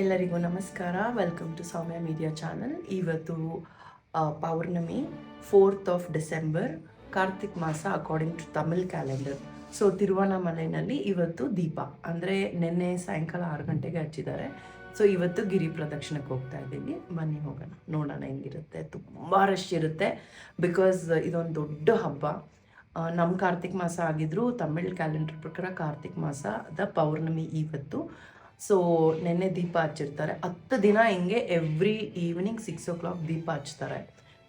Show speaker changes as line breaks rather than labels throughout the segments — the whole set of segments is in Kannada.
ಎಲ್ಲರಿಗೂ ನಮಸ್ಕಾರ. Welcome to Soumya media channel ಇವತ್ತು ಪೌರ್ಣಮಿ ಫೋರ್ತ್ ಆಫ್ ಡಿಸೆಂಬರ್ ಕಾರ್ತಿಕ್ ಮಾಸ according to Tamil calendar so ತಿರುವಣ್ಣಾಮಲೈನಲ್ಲಿ ಇವತ್ತು ದೀಪ. ಅಂದರೆ ನಿನ್ನೆ ಸಾಯಂಕಾಲ ಆರು ಗಂಟೆಗೆ ಹಚ್ಚಿದ್ದಾರೆ. ಸೊ ಇವತ್ತು ಗಿರಿ ಪ್ರದಕ್ಷಿಣಕ್ಕೆ ಹೋಗ್ತಾ ಇದ್ದೀವಿ. ಬನ್ನಿ ಹೋಗೋಣ. ನೋಡೋಣ ಹೆಂಗಿರುತ್ತೆ. ತುಂಬ ರಶ್ ಇರುತ್ತೆ. ಬಿಕಾಸ್ ಇದೊಂದು ದೊಡ್ಡ ಹಬ್ಬ. ನಮ್ಮ ಕಾರ್ತಿಕ್ ಮಾಸ ಆಗಿದ್ರು ತಮಿಳ್ ಕ್ಯಾಲೆಂಡರ್ ಪ್ರಕಾರ ಕಾರ್ತಿಕ್ ಮಾಸದ ಪೌರ್ಣಮಿ ಇವತ್ತು. ಸೊ ನೆನ್ನೆ ದೀಪ ಹಚ್ಚಿರ್ತಾರೆ. ಹತ್ತು ದಿನ ಹಿಂಗೆ every evening six o'clock ದೀಪ ಹಚ್ತಾರೆ.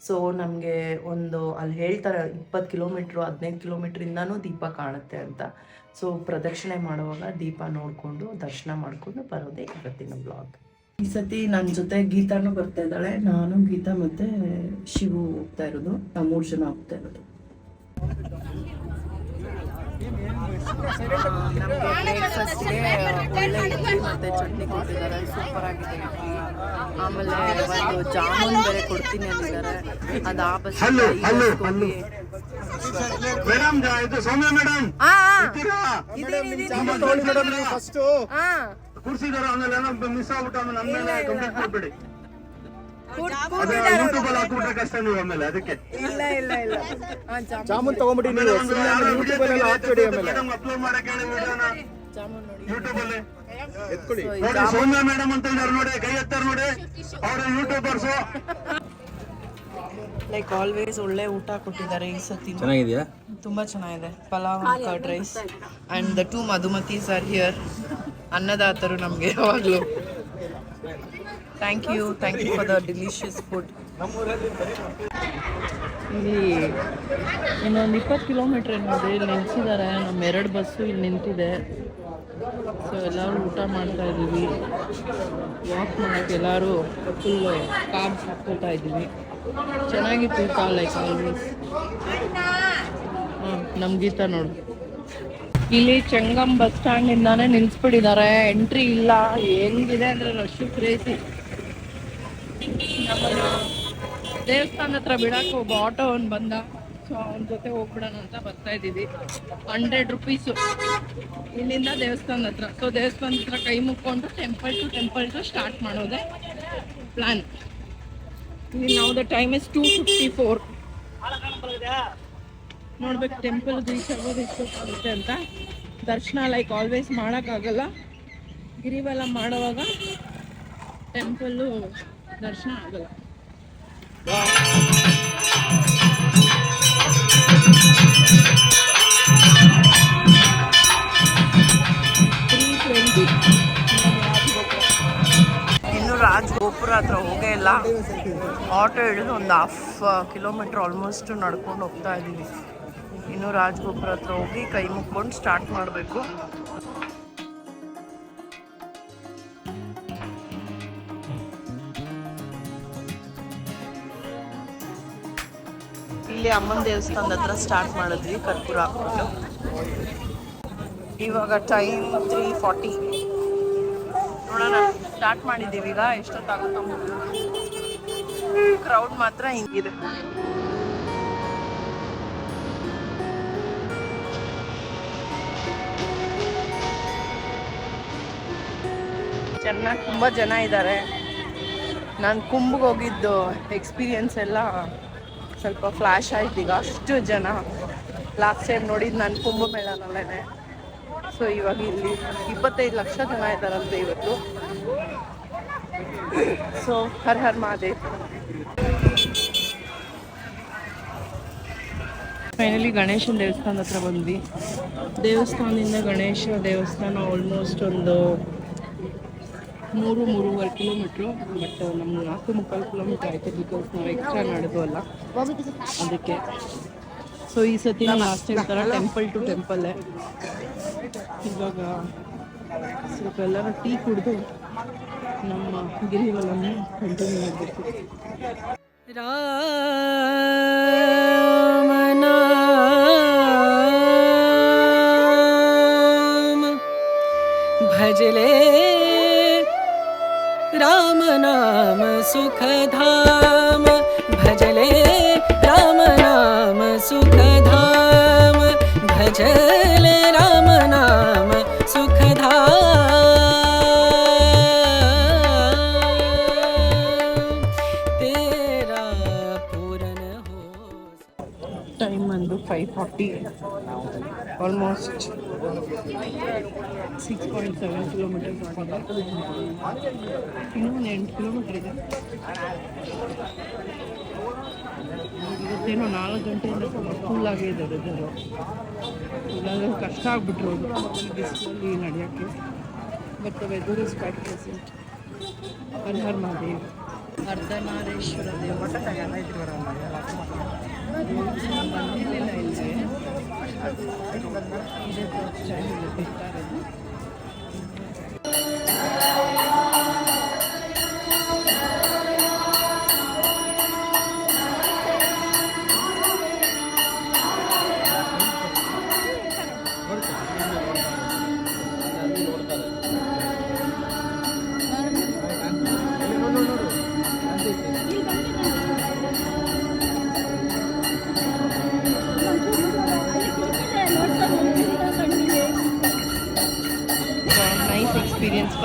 ಸೊ ನಮಗೆ ಒಂದು ಅಲ್ಲಿ ಹೇಳ್ತಾರೆ ಇಪ್ಪತ್ತು ಕಿಲೋಮೀಟ್ರು ಹದಿನೈದು ಕಿಲೋಮೀಟ್ರಿಂದನೂ ದೀಪ ಕಾಣುತ್ತೆ ಅಂತ. ಸೊ ಪ್ರದಕ್ಷಿಣೆ ಮಾಡುವಾಗ ದೀಪ ನೋಡಿಕೊಂಡು, ದರ್ಶನ ಮಾಡಿಕೊಂಡು ಬರೋದೇ ಇವತ್ತಿನ ಬ್ಲಾಗ್ ಈ ಸತಿ ನನ್ನ ಜೊತೆ ಗೀತಾನು ಬರ್ತಾ ಇದ್ದಾಳೆ. ನಾನು, ಗೀತಾ ಮತ್ತೆ ಶಿವು ಹೋಗ್ತಾ ಇರೋದು. ಮೂರು ಜನ ಹೋಗ್ತಾ ಇರೋದು. ನಮಗೆ ಬ್ರೇಕ್ಫಾಸ್ಟ್ಗೆ ಒಳ್ಳೆ ಇಡ್ಲಿ ಮತ್ತು ಚಟ್ನಿ ಕೊಟ್ಟಿದ್ದಾರೆ ಸೂಪರ್ ಆಗಿದೆ ಇಡ್ಲಿ ಆಮೇಲೆ ಒಂದು ಜಾಮೂನ್ ಬೇರೆ ಕೊಡ್ತೀನಿ ಅಂದಿದ್ದಾರೆ ಅದು ಆ ಬಸ್.
ಮೇಡಮ್ ಜ- ಇದು ಸೌಮ್ಯ ಮೇಡಮ್ ಫಸ್ಟ್ ಕೂರ್ಸಿದಾರ ಆಮೇಲೆ ಮಿಸ್ ಆಗ್ಬಿಟ್ಟು ಆಮೇಲೆ ನಮ್ಮ ಮೇಲೆ ಕಂಪ್ಲೇಂಟ್ ಕೊಡ್ಬೇಡಿ ಅದು ಯೂಟ್ಯೂಬ್ ಅಲ್ಲಿ ಹಾಕ್ಬಿಟ್ರೆ ಕಷ್ಟ ನೀವು ಆಮೇಲೆ ಅದಕ್ಕೆ.
ಇಲ್ಲ ಇಲ್ಲ ಇಲ್ಲ.
ಜಾಮೂನ್. ತಗೊಂಬಿಡಿ
ಆಮೇಲೆ
ನೀವು
ಒಂದು
ಸುಮ್ನೆ
ಯಾರೋ
ಆಮೇಲೆ
ವಿಡಿಯೋ
ಯೂಟ್ಯೂಬ್ ಅಲ್ಲಿ ಹಾಕ್ಬೇಡಿ ಆಮೇಲೆ.
ಮೇಡಮ್ ಅಪ್ಲೋಡ್ ಮಾಡಕ್ಕೆ ಹೇಳಿ ವಿಡಿಯೋನ?
ಜಾಮೂನ್ ನೋಡಿ.
ಯೂಟ್ಯೂಬ್ ಅಲ್ಲಿ.
ಎತ್ಕೊಳ್ಳಿ.
ನೋಡಿ ಸೌಮ್ಯ ಮೇಡಮ್ ಅಂತ ಇದಾರೆ ನೋಡಿ ಕೈ ಎತ್ತಾರ ನೋಡಿ. ಅವ್ರ ಯೂಟ್ಯೂಬರ್ಸು
ಲೈಕ್ ಆಲ್ವೇಸ್ ಒಳ್ಳೆ ಊಟ ಕೊಟ್ಟಿದ್ದಾರೆ ಈ ಸತಿ.
ಚೆನ್ನಾಗಿದೆಯಾ?
ತುಂಬಾ ಚೆನ್ನಾಗಿದೆ. Pulao curd rice and the two Madhumatis are here ಅನ್ನದಾತರು ನಮಗೆ ಯಾವಾಗಲೂ. Thank you thank you for the delicious food ಇಲ್ಲಿ ಇನ್ನೊಂದು ಇಪ್ಪತ್ತು ಕಿಲೋಮೀಟ್ರ್ ಏನಿದೆ ಇಲ್ಲಿ ನಿಲ್ಸಿದ್ದಾರೆ. ನಮ್ಮ ಎರಡು ಬಸ್ಸು ಇಲ್ಲಿ ನಿಂತಿದೆ. ಸೊ ಎಲ್ಲರೂ ಊಟ ಮಾಡ್ತಾ ಇದ್ದೀವಿ. ವಾಕ್ ಮಾಡೋಕ್ಕೆ ಎಲ್ಲರೂ ಫುಲ್ಲು ಕಾಬ್ಸ್ ಹಾಕ್ಕೋತಾ ಇದ್ದೀವಿ. ಚೆನ್ನಾಗಿತ್ತು ಕಾಲ್ ಲೈಕ್ ಆಲ್ವೇಸ್ ನಮ್ಮ ಗೀತ ನೋಡು. ಇಲ್ಲಿ ಚೆಂಗಮ್ ಬಸ್ ಸ್ಟ್ಯಾಂಡಿಂದಾನೇ ನಿಲ್ಸ್ಬಿಟ್ಟಿದ್ದಾರೆ. ಎಂಟ್ರಿ ಇಲ್ಲ. ಹೆಂಗಿದೆ ಅಂದ್ರೆ ರಶ್ ಕ್ರೇಜಿ ದೇವಸ್ಥಾನ ಹತ್ರ ಬಿಡಕ್ಕೆ ಒಬ್ಬ ಆಟೋ ಅವ್ನು ಬಂದ. ಸೊ ಅವನ ಜೊತೆ ಹೋಗ್ಬಿಡೋಣ ಅಂತ ಬರ್ತಾ ಇದ್ದೀವಿ. ಹಂಡ್ರೆಡ್ ರುಪೀಸು ಇಲ್ಲಿಂದ ದೇವಸ್ಥಾನ ಹತ್ರ. ಸೊ ದೇವಸ್ಥಾನದ ಹತ್ರ ಕೈ ಮುಕ್ಕೊಂಡು temple to temple to start ಮಾಡೋದೆ ಪ್ಲಾನ್ ಇಲ್ಲಿ ನಾವು the time is two fifty four ನೋಡ್ಬೇಕು ಟೆಂಪಲ್ ರೀಚ್ ಆಗೋದು ಎಷ್ಟೊತ್ತಾಗುತ್ತೆ ಅಂತ. ದರ್ಶನ ಲೈಕ್ ಆಲ್ವೇಸ್ ಮಾಡೋಕ್ಕಾಗಲ್ಲ. ಗಿರಿವೆಲ್ಲ ಮಾಡುವಾಗ ಟೆಂಪಲ್ಲು ದರ್ಶನ ಆಗಲ್ಲ. ಗೋಪುರ ಹತ್ರ ಹೋಗೇ ಇಲ್ಲ. ಆಟೋ ಹಿಡಿದು ಒಂದು ಹಾಫ್ ಕಿಲೋಮೀಟ್ರ್ ಆಲ್ಮೋಸ್ಟ್ ನಡ್ಕೊಂಡು ಹೋಗ್ತಾ ಇದ್ದೀವಿ. ಇನ್ನು ರಾಜಗೋಪುರ ಹತ್ರ ಹೋಗಿ ಕೈ ಮುಕ್ಕೊಂಡು ಸ್ಟಾರ್ಟ್ ಮಾಡಬೇಕು. ಇಲ್ಲಿ ಅಮ್ಮನ ದೇವಸ್ಥಾನದ ಹತ್ರ ಸ್ಟಾರ್ಟ್ ಮಾಡಿದ್ವಿ ಕರ್ಪೂರ ಹಾಕ್ಬಿಟ್ಟು. ಇವಾಗ ಟೈಮ್ ತ್ರೀ ಫಾರ್ಟಿ ನೋಡೋಣ ಸ್ಟಾರ್ಟ್ ಮಾಡಿದ್ದೀವಿ ಈಗ, ಎಷ್ಟೊತ್ತಾಗುತ್ತೋ ಕ್ರೌಡ್ ಮಾತ್ರ ಹಿಂಗಿದೆ. ಚೆನ್ನಾಗಿ ತುಂಬ ಜನ ಇದ್ದಾರೆ. ನಾನು ಕುಂಬಗೆ ಹೋಗಿದ್ದು ಎಕ್ಸ್ಪೀರಿಯನ್ಸ್ ಎಲ್ಲ ಸ್ವಲ್ಪ ಫ್ಲ್ಯಾಶ್ ಆಯ್ತು ಈಗ. ಅಷ್ಟು ಜನ ಲಾಸ್ಟ್ ಟೈಮ್ ನೋಡಿದ್ದು ನಾನು ಕುಂಭಮೇಳನಲ್ಲೇ ಸೊ ಇವಾಗ ಇಲ್ಲಿ ಇಪ್ಪತ್ತೈದು ಲಕ್ಷ ಜನ ಇದ್ದಾರಂತೆ ಇವತ್ತು. ಸೊ ಹರ್ ಹರ್ ಮಹಾದೇವ್. ಫೈನಲಿ ಗಣೇಶನ ದೇವಸ್ಥಾನದ ಹತ್ರ ಬಂದ್ವಿ. ದೇವಸ್ಥಾನದಿಂದ ಗಣೇಶ ದೇವಸ್ಥಾನ ಆಲ್ಮೋಸ್ಟ್ ಒಂದು ಮೂರು ಮೂರುವರೆ ಕಿಲೋಮೀಟ್ರು ಬಟ್ ನಮ್ಗೆ ನಾಲ್ಕು ಮುಕ್ಕಾಲು ಕಿಲೋಮೀಟ್ರ್ ಆಯಿತು ಬಿಕಾಸ್ ನಾವು ಎಕ್ಸ್ಟ್ರಾ ಅಲ್ಲ. ಅದಕ್ಕೆ ಸೊ ಈ ಸತಿ ಲಾಸ್ಟ್ ಟೈಮ್ ಟೆಂಪಲ್ ಟು ಟೆಂಪಲ್ಲೇ ಇವಾಗ ಸ್ವಲ್ಪ ಎಲ್ಲರೂ ಟೀ ಕುಡಿದು ನಮ್ಮ ಗಿರಿವಲನ್ನು ಕಂಟಿನ್ಯೂ ಮಾಡಬೇಕು.
Ram
almost six point seven kilometres ಇನ್ನೂ ಒಂದು ಎಂಟು ಕಿಲೋಮೀಟರ್ ಇದೆ. ಇವತ್ತೇನೋ ನಾಲ್ಕು ಗಂಟೆಯಿಂದ ಫುಲ್ ಆಗೇ ಇದೆ ವೆದರು ಇಲ್ಲಾಂದ್ರೆ ಕಷ್ಟ ಆಗ್ಬಿಟ್ರು ಬಿಸಿಲಲ್ಲಿ ನಡೆಯೋಕ್ಕೆ. But weather is quite pleasant Har Har Mahadev Ardhanareshwara ದೇವ ಬಂದಿರಲಿಲ್ಲ ಇಲ್ಲಿ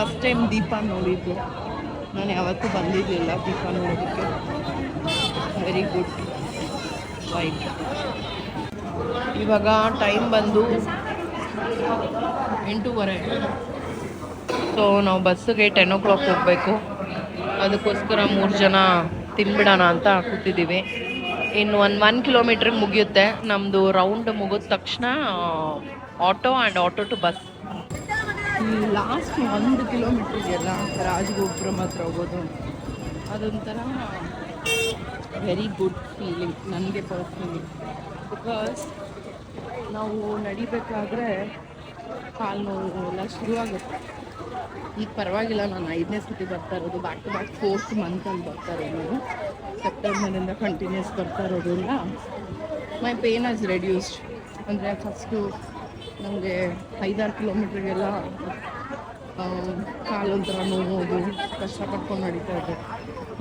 ಫಸ್ಟ್ ಟೈಮ್ ದೀಪ ನೋಡಿದ್ದು. ನಾನು ಯಾವತ್ತೂ ಬಂದಿರಲಿಲ್ಲ ದೀಪ ನೋಡೋದಕ್ಕೆ. ವೆರಿ ಗುಡ್ ವೈಟ್ ಇವಾಗ ಟೈಮ್ ಬಂದು ಎಂಟೂವರೆ. ಸೊ ನಾವು ಬಸ್ಸಿಗೆ ಟೆನ್ ಓ ಕ್ಲಾಕ್ ಹೋಗಬೇಕು. ಅದಕ್ಕೋಸ್ಕರ ಮೂರು ಜನ ತಿನ್ಬಿಡೋಣ ಅಂತ ಕೂತಿದ್ದೀವಿ. ಇನ್ನು ಒಂದು ಒನ್ ಕಿಲೋಮೀಟ್ರಿಗೆ ಮುಗಿಯುತ್ತೆ. ನಮ್ಮದು ರೌಂಡ್ ಮುಗಿದ ತಕ್ಷಣ auto and auto to bus last ಒಂದು ಕಿಲೋಮೀಟ್ರಿಗೆಲ್ಲ ರಾಜಗೋಪುರಂ ಹತ್ರ ಹೋಗೋದು. ಅದೊಂಥರ ವೆರಿ ಗುಡ್ ಫೀಲಿಂಗ್ ನನಗೆ ಪರ್ಸ್ನಲಿ ಬಿಕಾಸ್ ನಾವು ನಡಿಬೇಕಾದ್ರೆ ಕಾಲು ನೋವು ಎಲ್ಲ ಶುರುವಾಗುತ್ತೆ. ಈಗ ಪರವಾಗಿಲ್ಲ, ನಾನು ಐದನೇ ಸತಿ ಬರ್ತಾ ಇರೋದು ಬ್ಯಾಕ್ ಟು ಬ್ಯಾಕ್ ಫೋರ್ತ್ ಮಂತಲ್ಲಿ ಬರ್ತಾ ಇರೋದು. ಸೆಪ್ಟೆಂಬರಿಂದ ಕಂಟಿನ್ಯೂಸ್ ಬರ್ತಾ ಇರೋದ್ರಿಂದ ಮೈ ಪೇನ್ ಆಸ್ ರೆಡ್ಯೂಸ್ಡ್ ಅಂದರೆ ಫಸ್ಟು ನನಗೆ ಐದಾರು ಕಿಲೋಮೀಟ್ರಿಗೆಲ್ಲ ಕಾಲೊಂಥರ ಕಷ್ಟ ಪಟ್ಕೊಂಡು ನಡೀತಾ ಇದ್ದೆ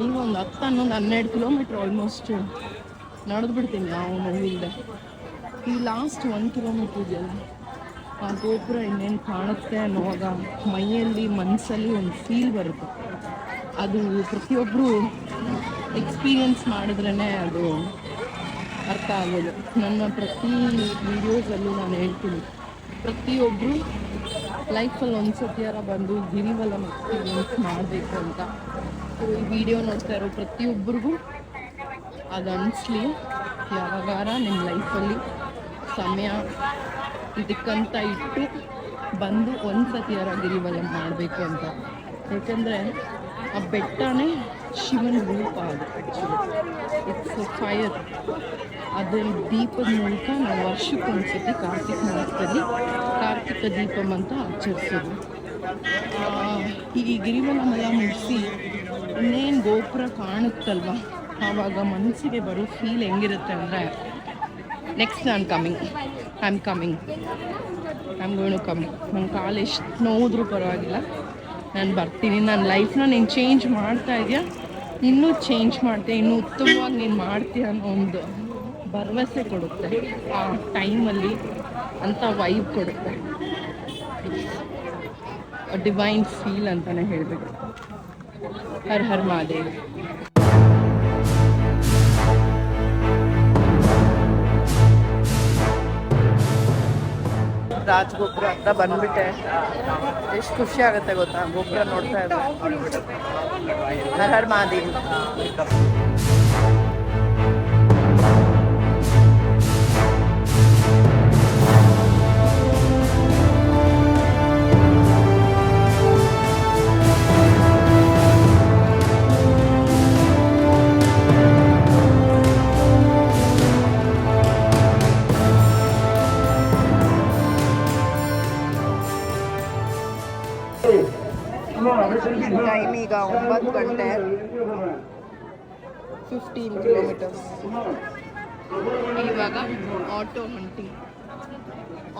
ಈಗ ಒಂದು ಹತ್ತು ಹನ್ನೊಂದು ಹನ್ನೆರಡು ಕಿಲೋಮೀಟ್ರ್ ಆಲ್ಮೋಸ್ಟ್ ನಡೆದು ಬಿಡ್ತೀನಿ ಯಾವ ನೋವಿಲ್ಲದೆ ಈ ಲಾಸ್ಟ್ ಒಂದು ಕಿಲೋಮೀಟ್ರ್ ಇದೆಯಲ್ಲ, ಆ ಗೋಪುರ ಇನ್ನೇನು ಕಾಣುತ್ತೆ ಅನ್ನೋವಾಗ ಮೈಯಲ್ಲಿ ಮನಸ್ಸಲ್ಲಿ ಒಂದು ಫೀಲ್ ಬರುತ್ತೆ. ಅದು ಪ್ರತಿಯೊಬ್ಬರು ಎಕ್ಸ್ಪೀರಿಯನ್ಸ್ ಮಾಡಿದ್ರೇ ಅದು ಅರ್ಥ ಆಗೋದು. ನನ್ನ ಪ್ರತಿ ವಿಡಿಯೋಸಲ್ಲೂ ನಾನು ಹೇಳ್ತೀನಿ ಪ್ರತಿಯೊಬ್ಬರು ಲೈಫಲ್ಲಿ ಒಂದು ಸತಿಯಾರ ಬಂದು ಗಿರಿವಲಂ ಎಕ್ಸ್ಪೀರಿಯನ್ಸ್ ಮಾಡಬೇಕು ಅಂತ. ಈ ವಿಡಿಯೋ ನೋಡ್ತಾ ಇರೋ ಪ್ರತಿಯೊಬ್ಬರಿಗೂ ಅದು ಅನಿಸ್ಲಿ. ಯಾವಾಗಾರ ನಿಮ್ಮ ಲೈಫಲ್ಲಿ ಸಮಯ ಇದಕ್ಕಂತ ಇಟ್ಟು ಬಂದು ಒಂದು ಸತಿಯಾರ ಗಿರಿವಲಂ ಮಾಡಬೇಕು ಅಂತ. ಯಾಕಂದರೆ ಆ ಬೆಟ್ಟನೇ ಶಿವನ ರೂಪ ಅದು ಆ್ಯಕ್ಚುಲಿ ಇಟ್ಸ್ ಫೈರ್ ಅದರ ದೀಪದ ಮೂಲಕ ನಾವು ವರ್ಷಕ್ಕೊಂದ್ಸತಿ ಕಾರ್ತಿಕ ಮಾಸದಲ್ಲಿ ಕಾರ್ತಿಕ ದೀಪಂ ಅಂತ ಆಚರಿಸೋದು ಈ ಗಿರಿವನ್ನೆಲ್ಲ ಮುಗಿಸಿ ಇನ್ನೇನು ಗೋಪುರ ಕಾಣುತ್ತಲ್ವ? ಆವಾಗ ಮನಸ್ಸಿಗೆ ಬರೋ ಫೀಲ್ ಹೆಂಗಿರುತ್ತೆ ಅಂದರೆ ನೆಕ್ಸ್ಟ್ ನಾನು coming I am coming I am going coming ನನ್ನ ಕಾಲು ಎಷ್ಟು ನೋವಿದ್ರೂ ಪರವಾಗಿಲ್ಲ. ನಾನು ಬರ್ತೀನಿ. ನನ್ನ ಲೈಫ್ನ ನೀನು ಚೇಂಜ್ ಮಾಡ್ತಾ ಇದೆಯಾ? ಇನ್ನೂ ಚೇಂಜ್ ಮಾಡ್ತೀಯ? ಇನ್ನೂ ಉತ್ತಮವಾಗಿ ನೀನು ಮಾಡ್ತೀಯ ಅನ್ನೋ ಒಂದು ಭರವಸೆ ಕೊಡುತ್ತೆ. ಆ ಟೈಮಲ್ಲಿ ಅಂತ ವೈಬ್ ಕೊಡುತ್ತೆ. ಡಿವೈನ್ ಫೀಲ್ ಅಂತಲೇ ಹೇಳಬೇಕು. ಹರ್ ಹರ್ ಮಹಾದೇವ್. ರಾಜಗೋಪುರ ಹತ್ರ ಬಂದ್ಬಿಟ್ಟೆ. ಎಷ್ಟು ಖುಷಿ ಆಗುತ್ತೆ ಗೊತ್ತಾ? ಗೋಪುರ ನೋಡ್ತಾ ಇದ್ದಾರೆ ಹರ್ ಹರ್ ಮಹಾದೇವ್. ಫಿಫ್ಟೀನ್ ಕಿಲೋಮೀಟರ್ಸ್ ಇವಾಗ ಆಟೋ ಹಂಟಿಂಗ್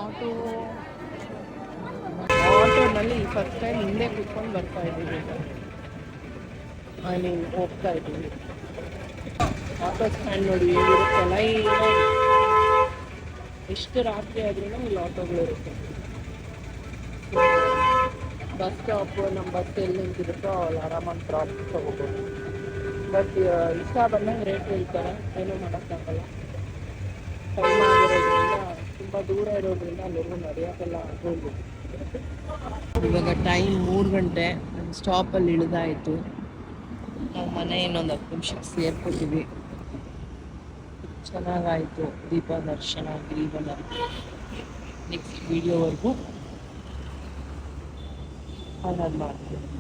ಆಟೋ ಆಟೋನಲ್ಲಿ ಫಸ್ಟ್ ಟೈಮ್ ಹಿಂದೆ ಕೂತ್ಕೊಂಡು ಬರ್ತಾ ಇದ್ದೀವಿ ಐ ಮೀನ್ ಹೋಗ್ತಾ ಇದ್ದೀವಿ. ಆಟೋ ಸ್ಟ್ಯಾಂಡ್ ನೋಡಿ ಹೇಗಿರುತ್ತೆ? ಲೈನ್ ಎಷ್ಟು ರಾತ್ರಿ ಆದ್ರೂ ಇಲ್ಲಿ ಆಟೋಗಳಿರುತ್ತೆ ಬಸ್ ಸ್ಟಾಪ್ ನಮ್ಮ ಬಸ್ ಎಲ್ಲಿ ನಿಂತಿರುತ್ತೋ ಅಲ್ಲಿ ಆರಾಮಾಗಿ ಡ್ರಾಪ್ ತಗೋಬೋದು. ಬಟ್ ಇಷ್ಟ ಬಂದಂಗೆ ರೇಟ್ ಹೇಳ್ತಾರೆ. ಏನೂ ಮಾಡೋಕ್ಕಾಗಲ್ಲ. ಟೈಮ್ ಆಗಿರೋದ್ರಿಂದ,
ತುಂಬ ದೂರ ಇರೋದ್ರಿಂದ ಅಲ್ಲಿವರೆಗೂ ನಡೆಯೋಕ್ಕೆಲ್ಲ ಆಗೋದು.
ಇವಾಗ ಟೈಮ್ ಮೂರು ಗಂಟೆ ಸ್ಟಾಪಲ್ಲಿ ಇಳಿದಾಯಿತು. ನಾವು ಮನೆ ಇನ್ನೊಂದು ಹತ್ತು ನಿಮಿಷಕ್ಕೆ ಸೇರ್ಕೊತೀವಿ. ಚೆನ್ನಾಗಾಯಿತು ದೀಪ ದರ್ಶನ ಗಿರಿವನ ನೆಕ್ಸ್ಟ್ ವಿಡಿಯೋವರೆಗೂ ಹಾಗಾಗಿ ಮಾಡ್ತೀವಿ